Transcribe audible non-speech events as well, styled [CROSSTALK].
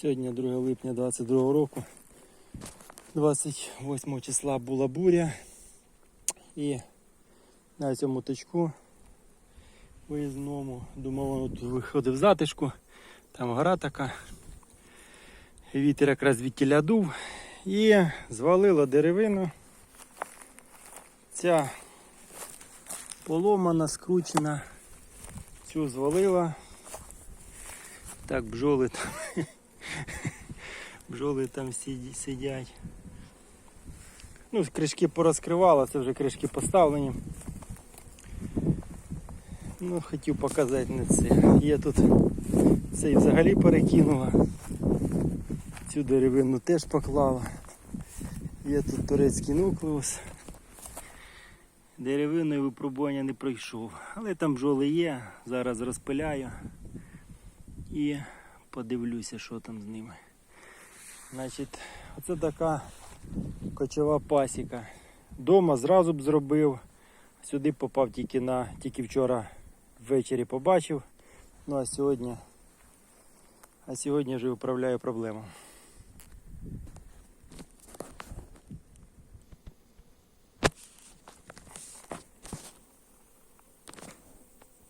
Сьогодні 2 липня 22 року. 28 числа була буря. І на цьому точку виїзному, думав, тут виходив затишку. Там гора така. Вітер якраз від дув. І звалило деревину. Ця поломана, скручена. Цю звалила. Так, бджоли там. [LAUGHS] [LAUGHS] Бджоли там сидять. Ну, кришки порозкривала, це вже кришки поставлені. Ну, хотів показати не це. Є тут цей взагалі перекинула. Цю деревину теж поклала. Є тут турецький нуклеус. Деревиною випробування не пройшов. Але там бджоли є. Зараз розпиляю і подивлюся, що там з ними. Значить, оце така кочова пасіка. Дома зразу б зробив. Сюди попав тільки на тільки вчора ввечері побачив. Ну а сьогодні, а сьогодні вже управляю проблему.